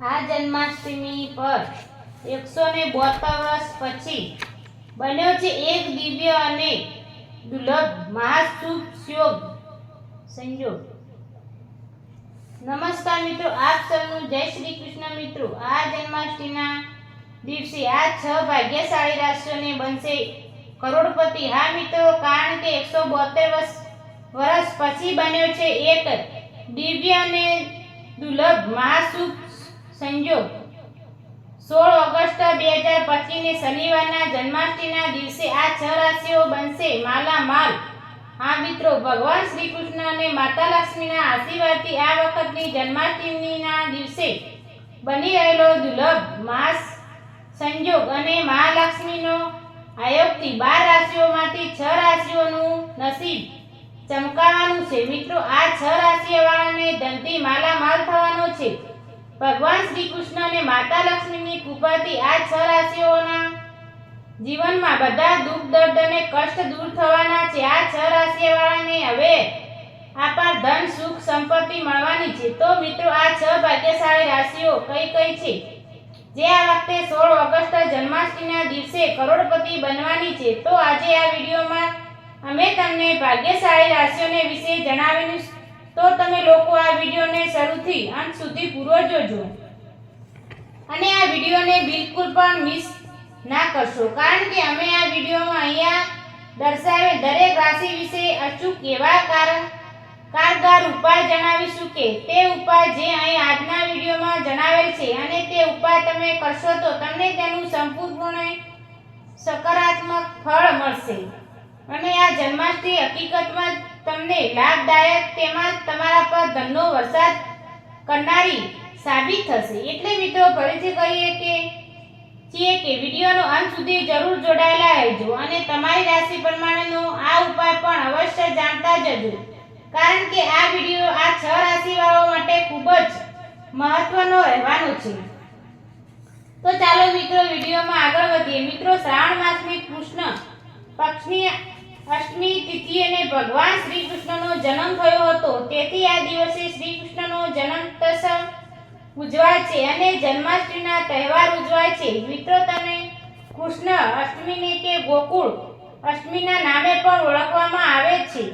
આ જન્માષ્ટમી પર એકસો ને બોતેર વર્ષ પછી બન્યો છે એક દિવ્ય અને દુર્લભ મહાશુભ યોગ સંયોગ નમસ્કાર મિત્રો, આપ સૌનું જય શ્રી કૃષ્ણ મિત્રો. આ જન્માષ્ટમીના દિવસે આ છ ભાગ્યશાળી રાશિઓને બનશે કરોડપતિ. હા મિત્રો, કારણ કે એકસો બોતેર વર્ષ વર્ષ પછી બન્યો છે એક દિવ્ય અને દુર્લભ મહાશુભ સંયોગ સોળ ઓગસ્ટ બે હજાર પચીસને શનિવારના જન્માષ્ટમીના દિવસે આ છ રાશિઓ બનશે. માલામાલ. હા મિત્રો, ભગવાન શ્રી કૃષ્ણ અને માતા લક્ષ્મીના આશીર્વાદથી આ વખતની જન્માષ્ટમીના દિવસે બની રહેલો દુર્લભ માસ સંયોગ અને મહાલક્ષ્મીનો આયોગથી બાર રાશિઓમાંથી છ રાશિઓનું નસીબ ચમકાવવાનું છે. મિત્રો, આ છ રાશિઓવાળાને ધનથી માલામાલ થવાનો છે. ભગવાન શ્રી કૃષ્ણ અને માતા લક્ષ્મીની કૃપાથી આ છ રાશિઓના જીવનમાં બધા દુઃખ, દર્દ અને કષ્ટ દૂર થવાના છે. આ છ રાશિવાળાને હવે આપાર ધન, સુખ, સંપત્તિ મળવાની છે. તો મિત્રો, આ છ ભાગ્યશાળી રાશિઓ કઈ કઈ છે? જે આ વખતે સોળ ઓગસ્ટ જન્માષ્ટમીના દિવસે કરોડપતિ બનવાની છે. તો આજે આ વિડીયોમાં અમે તમને ભાગ્યશાળી રાશિઓને વિશે જણાવેલું તો તમે લોકો આ વિડીયોને શરૂથી અંત સુધી પૂરો જોજો. અને આ વિડીયોને બિલકુલ પણ મિસ ના કરશો, કારણ કે અમે આ વિડીયોમાં અહીંયા દર્શાવેલ દરેક રાશિ વિશે અચૂક એવા કારણ કારદાર ઉપાય જણાવીશું કે તે ઉપાય જે અહીં આજના વિડીયોમાં જણાવેલ છે અને તે ઉપાય તમે કરશો તો તમને તેનું સંપૂર્ણ સકારાત્મક ફળ મળશે. અને આ જન્માષ્ટમી હકીકતમાં તમને લાભદાયક તેમાં તમારા પર ધનનો વરસાદ કરનારી સાબિત થશે. એટલે મિત્રો ફરીથી કહીએ કે છીએ કે વિડીયોનો અંત સુધી જરૂર જોડાયેલા રહેજો અને તમારી રાશિ પ્રમાણેનો આ ઉપાય પણ અવશ્ય જાણતા જજો. કારણ કે આ વીડિયો આ છ રાશિવાળાઓ માટે ખૂબ જ મહત્વનો રહેવાનો છે. તો ચાલો મિત્રો વિડીયોમાં આગળ વધીએ. મિત્રો શ્રાવણ માસની કૃષ્ણ પક્ષની અષ્ટમી તિથિએ ભગવાન શ્રી કૃષ્ણનો જન્મ થયો હતો. તેથી આ દિવસે શ્રી કૃષ્ણનો જન્મોત્સવ ઉજવાય છે અને જન્માષ્ટમીના તહેવાર ઉજવાય છે. મિત્રો, તમે કૃષ્ણ અષ્ટમીને કે ગોકુળ અષ્ટમીના નામે પણ ઓળખવામાં આવે છે.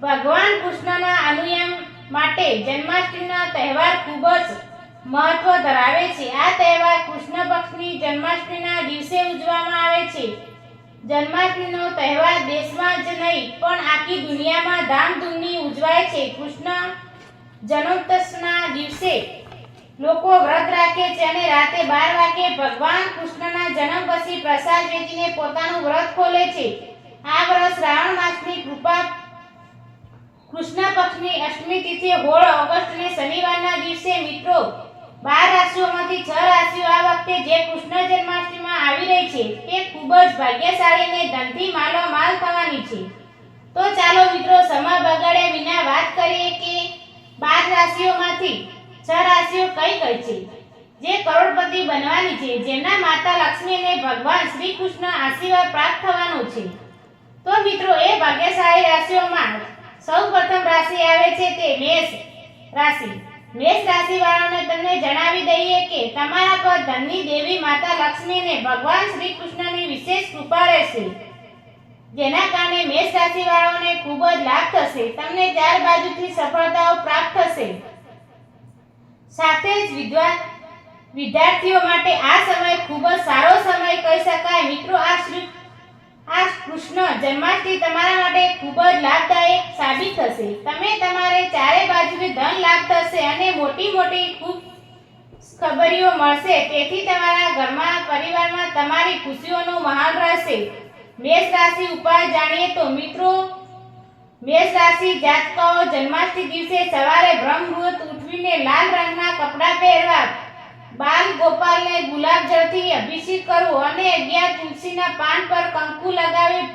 ભગવાન કૃષ્ણના અનુયામ માટે જન્માષ્ટમીના તહેવાર ખૂબ જ મહત્વ ધરાવે છે. આ તહેવાર કૃષ્ણ પક્ષની જન્માષ્ટમીના દિવસે ઉજવવામાં આવે છે. જન્માષ્ટમીનો તહેવાર દેશમાં જ નહીં, પણ આખી દુનિયામાં ધામધૂમથી ઉજવાય છે. કૃષ્ણ જન્મોત્સવના દિવસે લોકો વ્રત રાખે છે અને રાતે બાર વાગે ભગવાન કૃષ્ણના જન્મ પછી પ્રસાદ વેચીને પોતાનું વ્રત ખોલે છે. આ વ્રત શ્રાવણ માસની કૃપા કૃષ્ણ પક્ષની અષ્ટમી તિથિ હોળ ઓગસ્ટ ને શનિવારના દિવસે મિત્રો બાર રાશિઓમાંથી છ રાશિઓ આ વખતે જે કૃષ્ણ જન્માષ્ટમીમાં આવી રહી છે, તે ખૂબ જ ભાગ્યશાળી અને ધનથી માલોમાલ થવાની છે. તો ચાલો મિત્રો સમય બગાડ્યા વિના વાત કરીએ કે બાર રાશિઓમાંથી છ રાશિઓ કઈ કઈ છે? જે કરોડપતિ બનવાની છે જેના માતા લક્ષ્મી અને ભગવાન શ્રી કૃષ્ણ આશીર્વાદ પ્રાપ્ત થવાનો છે. તો મિત્રો એ ભાગ્યશાળી રાશિઓમાં સૌ પ્રથમ રાશિ આવે છે તે મેષ રાશિ. મેષ રાશિ વાળાને તમને જણાવી દઈએ કે તમારા પર ધનની દેવી માતા લક્ષ્મીને ભગવાન શ્રી કૃષ્ણની વિશેષ કૃપા રહેશે. જેના કારણે મેષ રાશિ વાળાઓને ખૂબ જ લાભ થશે. તમને ચાર બાજુથી સફળતાઓ પ્રાપ્ત થશે. સાથે જ વિદ્વાન વિદ્યાર્થીઓ માટે આ સમય ખૂબ જ સારો સમય કહી શકાય મિત્રો આ શ્રી આ કૃષ્ણ જન્માષ્ટમી તમારા માટે ખૂબ જ લાભદાયક સાબિત થશે. તમે તમારે ચારે બાજુએ ધન લાભ થશે અને મોટી મોટી ખૂબ ખબરીઓ મળશે. તેથી તમારા ઘરમાં, પરિવારમાં તમારી ખુશીઓનો માહોલ રહેશે. મેષ રાશિ ઉપાય જાણીએ તો મિત્રો, મેષ રાશિ જાતકાઓ જન્માષ્ટમી દિવસે સવારે બ્રહ્મ મુહૂર્ત ઉઠવીને લાલ રંગના કપડાં પહેરવા, બાલ ગોપાલને ગુલાબ જળથી અભિષેક કરવો અને અગિયાર તુલસીના પાન પર કંકુ લગાવી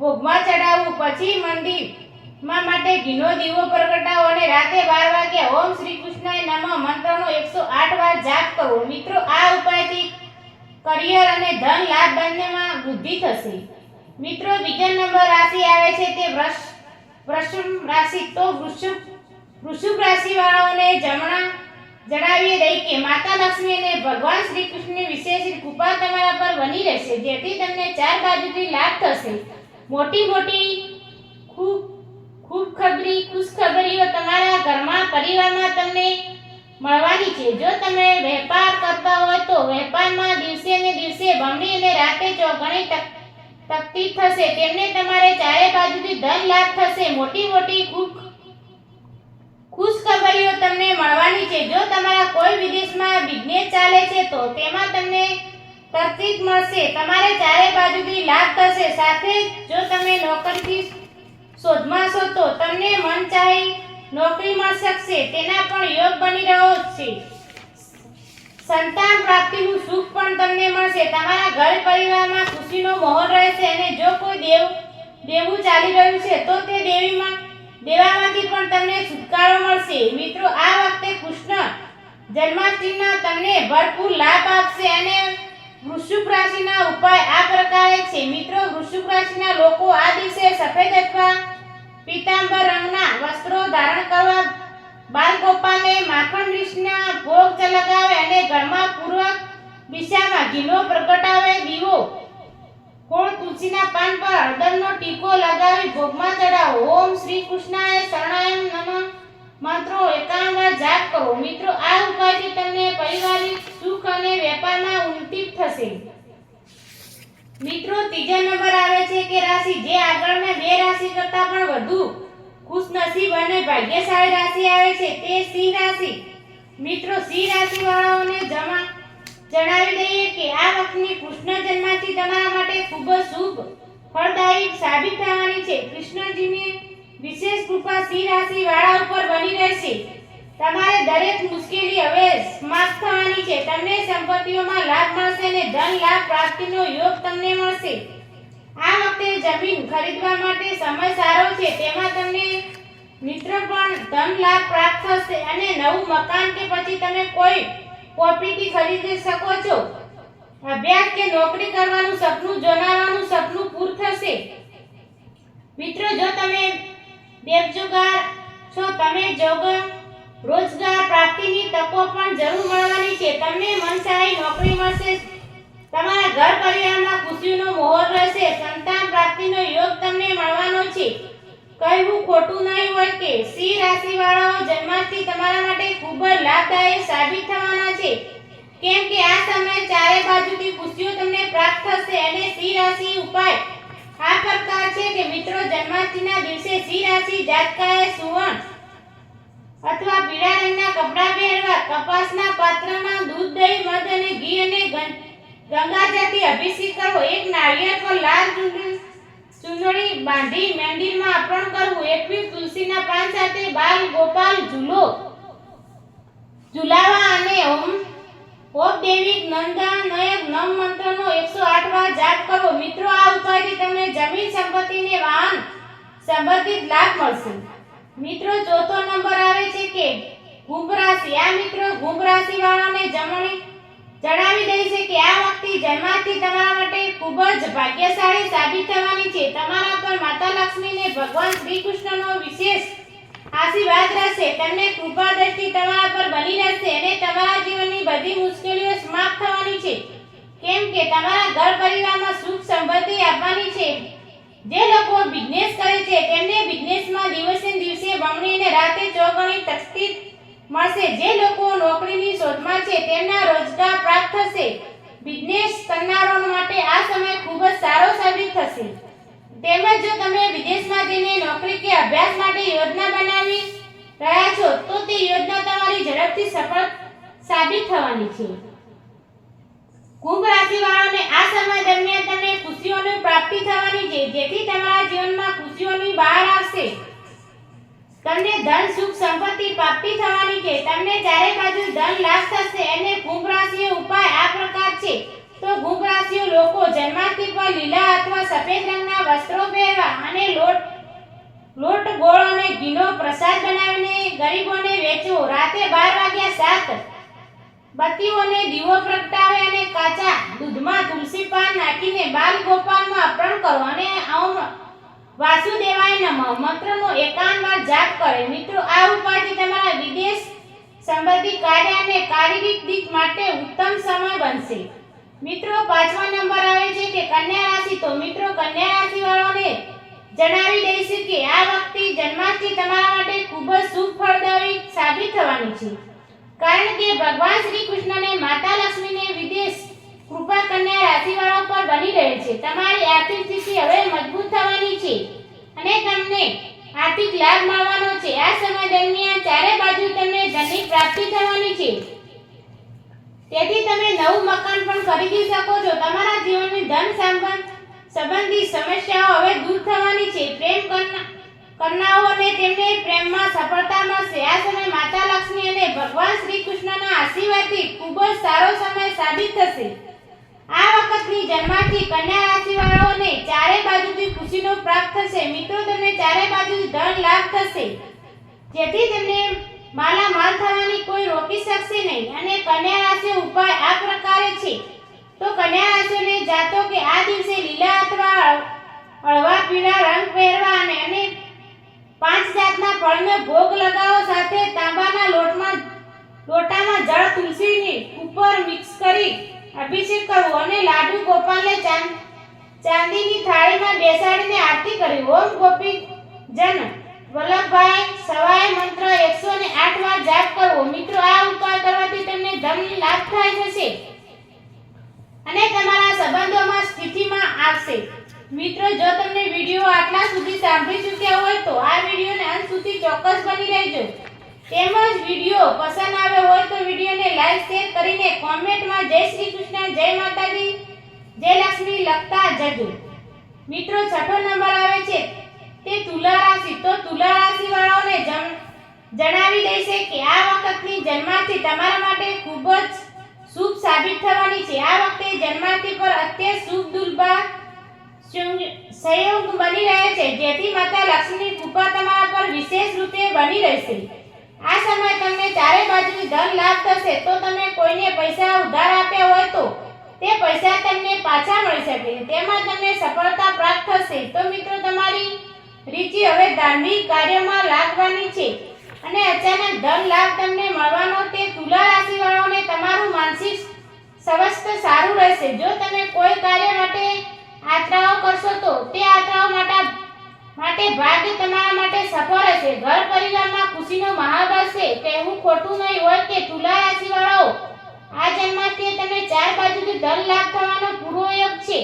ભોગમાં ચડાવવું પછી મંદિરમાં માટે ઘીનો દીવો પ્રગટાવો અને રાતે બાર વાગે ઓમ શ્રી કૃષ્ણાય નમઃ મંત્રનો એકસો આઠ વાર જાપ કરવો મિત્રો, આ ઉપાયથી કરિયર અને ધન લાભ બંનેમાં વૃદ્ધિ થશે. મિત્રો, બીજા નંબર રાશિ આવે છે તે વૃષ, વૃષભ રાશિ. તો વૃષભ વૃષભ રાશિ વાળાઓને જમણા જણાવી દઈ કે માતા લક્ષ્મી અને ભગવાન શ્રી કૃષ્ણની વિશેષ કૃપા તમારા પર બની રહેશે, જેથી તમને ચાર બાજુથી લાભ થશે. મોટી મોટી ખૂબ ખૂબ ખબરી, ખુશખબરીઓ તમારા ઘરમાં, પરિવારમાં તમને મળવાની છે. જો તમે વેપાર કરતા હોય તો વેપારમાં દિવસે ને દિવસે બમણી અને રાતે ચોગણી તક તકતીફ થશે, તેમને તમારે ચારે બાજુથી ધન લાભ થશે. મોટી મોટી ખૂબ ખુશખબરીઓ તમને મળવાની છે. જો તમારા કોઈ વિદેશમાં બિઝનેસ ચાલે છે તો તેમાં તમને તરતીબ મળશે. તમારે ચારે બાજુથી લાભ થશે. સાથે જો તમે નોકરીથી શોધમાં છો તો તમને મન ચાહે નોકરી મળી શકશે. તેના પણ યોગ બની રહ્યો છે. સંતાન પ્રાપ્તિનું સુખ પણ તમને મળશે. તમારા ઘર પરિવારમાં ખુશીનો માહોલ રહેશે અને જો કોઈ દેવ, દેવું ચાલી રહ્યું છે, તો તે દેવીમાં, દેવામાંથી પણ તમને છુટકારો મળશે. મિત્રો, આ વખતે કૃષ્ણ જન્માષ્ટમીના તમને ભરપૂર લાભ આપશે અને વૃશ્ચિક રાશિના ઉપાય આ પ્રકારે છે. મિત્રો વૃશ્ચિક રાશિના લોકો આ દિવસે સફેદ અથવા પીતાંબર રંગના વસ્ત્રો ધારણ કરવા બાલગોપાલને માખણ રીષના ભોગ ચલગાવે અને ઘરમાં પૂર્વક દિશામાં ઘીનો પ્રગટાવે. દીવો કોણ તુલસીના પાન પર હળદરનો ટીકો લગાવી ભોગમાં ચડાવો ઓમ શ્રી કૃષ્ણાય શરણાયમ નમઃ. મંત્રો વાર જાપ કરો મિત્રો, આ ઉપાયથી તમને પારિવારિક સુખ અને વેપારમાં ઉન્નતિ થશે. મિત્રો, ત્રીજા નંબર આવે છે કે રાશિ. જે આગળના બે રાશિ કરતાં પણ વધુ ખુશનસીબ અને ભાગ્યશાળી રાશિ આવે છે તે સિંહ રાશિ. મિત્રો, સિંહ રાશિ વાળાઓને જમા જણાવી દઈએ કે આ વખતની કૃષ્ણ જન્માથી તમારા માટે ખૂબ જ શુભ, ફળદાયી સાબિત થવાની છે. કૃષ્ણજીની વિશેષ કૃપા સિંહ રાશિ વાળા ઉપર બની રહેશે. તમારે દરેક મુશ્કેલી હવે સમાપ્ત થવાની છે. તમને સંપત્તિઓમાં લાભ મળશે અને ધન લાભ પ્રાપ્તિનો યોગ તમને મળશે. આ વખતે જમીન ખરીદવા માટે સમય સારો છે. તેમાં તમને મિત્ર પણ ધન લાભ પ્રાપ્ત થશે અને નવું મકાન કે પછી તમે કોઈ પ્રોપર્ટી ખરીદી શકો છો. અભ્યાસ કે નોકરી કરવાનું સપનું જોનાવાનું સપનું પૂરું થશે. મિત્રો, જો તમે બેરોજગાર છો તમે જોગ રોજગાર પ્રાપ્તિની તકો પણ જરૂર મળવાની છે. તમને મનસાઈ નોકરી મળશે, તમારા ઘર પરિવારમાં ખુશીનો મોહર રહેશે, સંતાન પ્રાપ્તિનો યોગ તમને મળવાનો છે. કહેવું ખોટું નહીં હોય કે સિંહ રાશિ વાળાઓ જન્માષ્ટમી તમારા માટે ખૂબ જ લાભદાયક સાબિત થવાના છે. કેમ કે આ સમયે ચારે બાજુથી ખુશીઓ તમને પ્રાપ્ત થશે અને સિંહ રાશિ ઉપાય આ પ્રકાર છે કે મિત્રો જન્માષ્ટમીના દિવસે સિંહ રાશિ જાતકાએ સુવર્ણ અથવા પીળા રંગના કપડાં પહેરવા, કપાસના પાત્રમાં દૂધ, દહીં, મધ અને ઘી અને ગંગાજળથી અભિષેક કરવો, એક નાળિયેર પર લાલ ચૂંદડી બાંધી મંદિરમાં અર્પણ કરવું એકવી તુલસીના પાન સાથે બાલ ગોપાલ ઝૂલો, ઝુલાવા અને ઓમ ઓમ દેવી નંદા નયક નમ મંત્રનો 108 વાર જાપ કરો. મિત્રો, આ ઉપાયથી તમને જમીન સંપત્તિને વાહન સંબંધિત લાભ મળશે. મિત્રો, ચોથો નંબર આવે છે કે કુંભ રાશિ. આ મિત્રો કુંભ રાશિ વાળાને જમણી જણાવી દઈ છે કે આ વખતે જન્માથી તમારા માટે ખૂબ જ ભાગ્યશાળી સાબિત થવાની છે. તમારા પર માતા લક્ષ્મીને ભગવાન શ્રી કૃષ્ણનો વિશેષ આશીર્વાદ રહેશે. તમને કૃપા દ્રષ્ટિ તમારા પર બની રહેશે અને તમારા જીવનની બધી મુશ્કેલીઓ સમાપ્ત થવાની છે. કેમ કે તમારા ઘર પરિવારમાં સુખ સંપત્તિ આપવાની છે. જે લોકો બિઝનેસ કરે છે, તેમને બિઝનેસમાં દિવસે દિવસે બમણી અને રાતે ચોગણી તકતીફ મળશે. જે લોકો નોકરીની શોધમાં છે, તેમના રોજગાર પ્રાપ્ત થશે. બિઝનેસ કરનારો માટે આ સમય ખૂબ જ સારો સાબિત થશે. તેમજ જો તમે વિદેશમાં જઈને નોકરી કે અભ્યાસ માટે યોજના બનાવી રહ્યા છો, તો તે યોજના તમારી ઝડપથી સફળ સાબિત થવાની છે. કુંભ રાશિ વાળાને આ સમય દરમિયાન તમને ખુશીઓની પ્રાપ્તિ થવાની છે, જેથી તમારા જીવનમાં ખુશીઓની બહાર આવશે. તમને ધન, સુખ, સંપત્તિ પ્રાપ્તિ થવાની છે. તમને ચારે બાજુ ધન લાભ થશે. અને કુંભ રાશિએ ઉપાય આ પ્રકાર છે તો કુંભ રાશિઓ લોકો જન્માષ્ટમી પર લીલા અથવા સફેદ રંગના વસ્ત્રો પહેરવા અને લોટ લોટ ગોળ અને ઘીનો પ્રસાદ બનાવીને ગરીબોને વેચવો. રાતે બાર વાગ્યા સાત બત્તીઓને દીવો પ્રગટાવે અને કાચા દૂધમાં તુલસી પાન નાખીને બાલ ગોપાલમાં અર્પણ કરો અને ઓમ વાસુદેવાય નમઃ. મંત્રનો વાર જાપ કરે. મિત્રો, આ ઉપાયથી તમારા વિદેશ સંબંધી કાર્ય અને શારીરિક દીક માટે ઉત્તમ સમય બનશે. મિત્રો, પાંચમા નંબર આવે છે કે કન્યા રાશિ. તો મિત્રો, કન્યા રાશિ વાળાને જણાવી દઈશું કે આ વખતે જન્માષ્ટમી તમારા માટે ખૂબ જ શુભ ફળદાયી સાબિત થવાની છે. કારણ કે ભગવાન શ્રી કૃષ્ણને, માતા લક્ષ્મીને વિદેશ કૃપા કન્યા રાશિવાળા પર બની રહે છે. તમારી આર્થિક સ્થિતિ હવે મજબૂત થવાની છે અને તમને આર્થિક લાભ મળવાનો છે. આ સમય દરમિયાન ચારે બાજુ તમને ધનની પ્રાપ્તિ થવાની છે. તેથી તમે નવું મકાન પણ ખરીદી શકો છો. તમારા જીવનની ધન સંબંધ સંબંધી સમસ્યાઓ હવે દૂર થવાની છે. પ્રેમ કરના કરનારાઓને તેમને પ્રેમમાં સફળતા મળશે. આ સમય માતા લક્ષ્મી અને ભગવાન શ્રી કૃષ્ણના આશીર્વાદથી ખૂબ જ સારો સમય સાબિત થશે. આ વખતની જન્માથી કન્યા રાશિ વાળાઓને ચારે બાજુથી ખુશીનો પ્રાપ્ત થશે. મિત્રો, તમને ચારે બાજુથી ધન લાભ થશે. જેથી તેમને માલામાલ થવાની કોઈ રોકી શકશે નહીં અને કન્યા રાશિ ઉપાય આ પ્રકારે છે. તો કન્યા રાશિને જાતો કે આ દિવસે લીલા અથવા હળવા પીળા રંગ પહેરવા અને અને પાંચ જાતના ફળને ભોગ લગાવો સાથે તાંબાના લોટમાં, લોટામાં જળ તુલસીની ઉપર મિક્સ કરી અભિષેક કરવો અને લાડુ ગોપાલને ચાંદ, ચાંદીની થાળીમાં બેસાડીને આરતી કરવી ઓમ ગોપી જન વલ્લભભાઈ સવાય મંત્ર એકસો ને આઠ વાર જાપ કરવો. મિત્રો, આ ઉપાય કરવાથી તમને ધનની લાભ થાય જશે અને તમારા સંબંધોમાં સ્થિતિમાં આવશે. મિત્રો, જો તમને વીડિયો આટલા સુધી સાંભળી ચૂક્યા હોય તો આ વિડિયોને અંત સુધી ચોક્કસ બની રહેજો. તેમજ વીડિયો પસંદ આવ્યો હોય તો વિડીયોને લાઈક, શેર કરીને કોમેન્ટમાં જય શ્રી કૃષ્ણ, જય માતાજી, જય લક્ષ્મી, લખતા જજો. મિત્રો, છઠ્ઠો નંબર આવે છે. તે તુલા રાશિ. તો તુલા રાશિ વાળાઓને જણ- જણાવી દેશે કે આ વખતની જન્માથી તમારા માટે ખૂબ જ શુભ સાબિત થવાની છે. આ વખતે જન્માથી પર અત્યંત શુભ દુર્ભા સંયોગ બની રહે છે. જેથી માતા લક્ષ્મીની કૃપા તમારા પર વિશેષ રૂપે બની રહેશે. આ સમય તમને ચારે બાજુથી ધન લાભ થશે. તો તમે કોઈને પૈસા ઉધાર આપ્યા હોય તો તે પૈસા તમને પાછા મળી શકે. તેમાં તમને સફળતા પ્રાપ્ત થશે. તો મિત્રો, તમારી રીતિ હવે ધાર્મિક કાર્યમાં લાગવાની છે અને અચાનક ધન લાભ તમને મળવાનો તે તુલા રાશિ વાળાઓને તમારું માનસિક સ્વાસ્થ્ય સારું રહેશે. જો તમે કોઈ કાર્ય માટે આત્રાઓ કરશો તો તે આત્રાઓ માટે માટે ભાગ્ય તમારા માટે સફળ હશે. ઘર પરિવારમાં ખુશીનો માહોલ હશે કહેવું ખોટું નહીં હોય કે તુલા રાશિ વાળાઓ આ જન્માષ્ટમીએ તમને ચાર બાજુથી ધન લાભ થવાનો પૂરો યોગ છે.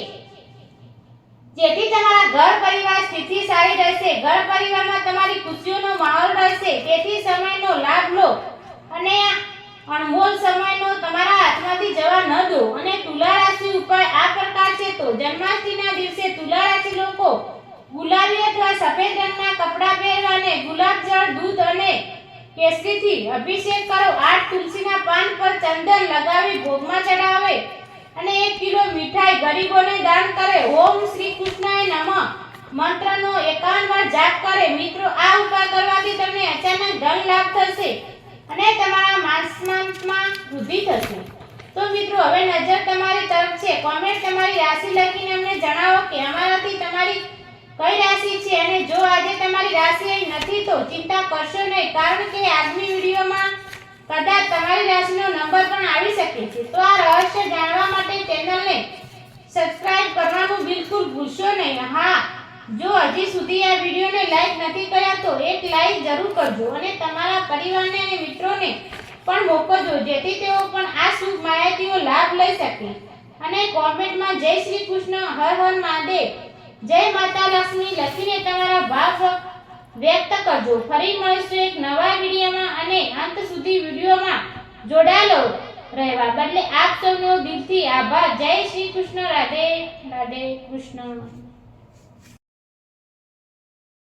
જેથી તમારા ઘર પરિવાર સ્થિતિ સારી રહેશે. ઘર પરિવારમાં તમારી ખુશીઓનો માહોલ રહેશે. તેથી સમયનો લાભ લો. અને અણમોલ સમયનો તમારા હાથમાંથી જવા ન દો. અને તુલા રાશિ ઉપાય આ પ્રકાર છે તો જન્માષ્ટમીના દિવસે તુલા રાશિ લોકો ગુલાબી અથવા સફેદ રંગના કપડાં પહેરવા અને ગુલાબ જળ, દૂધ અને કેસરીથી અભિષેક કરો. આઠ તુલસીના પાન પર ચંદન લગાવી ભોગમાં ચડાવે અને એક કિલો મીઠાઈ ગરીબોને દાન કરે. ઓમ શ્રી કૃષ્ણાય નમઃ. મંત્રનો એકાવન વાર જાપ કરે. મિત્રો, આ ઉપાય કરવાથી તમને અચાનક ધન લાભ થશે અને તમારા માનસમાનમાં વૃદ્ધિ થશે. તો મિત્રો, હવે નજર તમારી તરફ છે. કોમેન્ટ તમારી રાશિ લખીને અમને જણાવો કે અમારાથી તમારી કઈ રાશિ છે? અને જો આજે તમારી રાશિ નથી, તો ચિંતા કરશો નહીં. કારણ કે આજની વિડીયોમાં કદાચ તમારી રાશિનો નંબર પણ આવી શકે છે. તો આ રહસ્ય જાણવા માટે ચેનલને સબસ્ક્રાઇબ કરવાનું બિલકુલ ભૂલશો નહીં. હા, જો હજી સુધી આ વિડીયોને લાઈક નથી કર્યા તો એક લાઈક જરૂર કરજો અને તમારા પરિવારને અને મિત્રોને પણ મોકલજો, જેથી તેઓ પણ આ શુભ માહિતીઓ લાભ લઈ શકે. અને કોમેન્ટમાં જય શ્રી કૃષ્ણ, હર હર મહાદેવ, જય માતા લક્ષ્મી, લખીને તમારા ભાવ વ્યક્ત કરજો. ફરી મળીશું એક નવા વિડીયોમાં અને અંત સુધી વિડીયોમાં જોડાયેલો રહેવા બદલે આપ સૌનો દિલથી આભાર. જય શ્રી કૃષ્ણ. રાધે રાધે કૃષ્ણ.